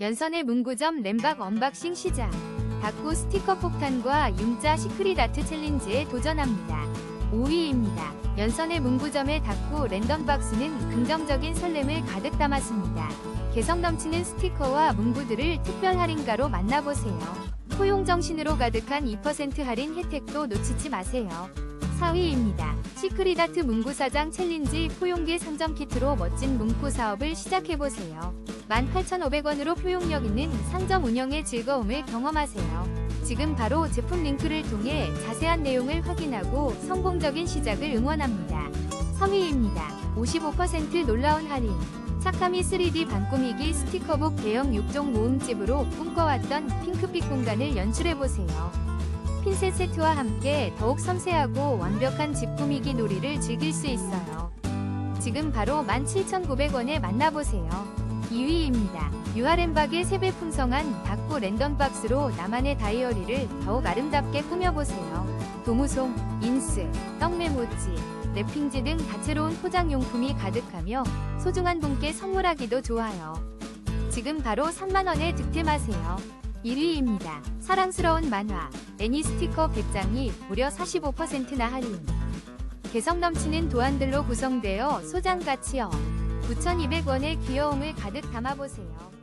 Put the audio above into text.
연선의 문구점 램박 언박싱 시작. 닭구 스티커 폭탄과 융자 시크릿 아트 챌린지에 도전합니다. 5위입니다. 연선의 문구점의 닭구 랜덤 박스는 긍정적인 설렘을 가득 담았습니다. 개성 넘치는 스티커와 문구들을 특별 할인가로 만나보세요. 포용 정신으로 가득한 2% 할인 혜택도 놓치지 마세요. 4위입니다. 시크릿 아트 문구 사장 챌린지 포용기 상점 키트로 멋진 문구 사업을 시작해보세요. 18,500원으로 포용력 있는 상점 운영의 즐거움을 경험하세요. 지금 바로 제품 링크를 통해 자세한 내용을 확인하고 성공적인 시작을 응원합니다. 3위입니다. 55% 놀라운 할인. 착함이 3D 반꾸미기 스티커북 대형 6종 모음집으로 꿈꿔왔던 핑크빛 공간을 연출해보세요. 핀셋 세트와 함께 더욱 섬세하고 완벽한 집 꾸미기 놀이를 즐길 수 있어요. 지금 바로 17,900원에 만나보세요. 2위입니다. 유아렘박의 세배 풍성한 닭구 랜덤 박스로 나만의 다이어리를 더욱 아름답게 꾸며보세요. 도무송, 인스, 떡메모지, 랩핑지 등 다채로운 포장용품이 가득하며 소중한 분께 선물하기도 좋아요. 지금 바로 3만원에 득템하세요. 1위입니다. 사랑스러운 만화, 애니 스티커 100장이 무려 45%나 할인. 개성 넘치는 도안들로 구성되어 소장 가치여 9,200원의 귀여움을 가득 담아보세요.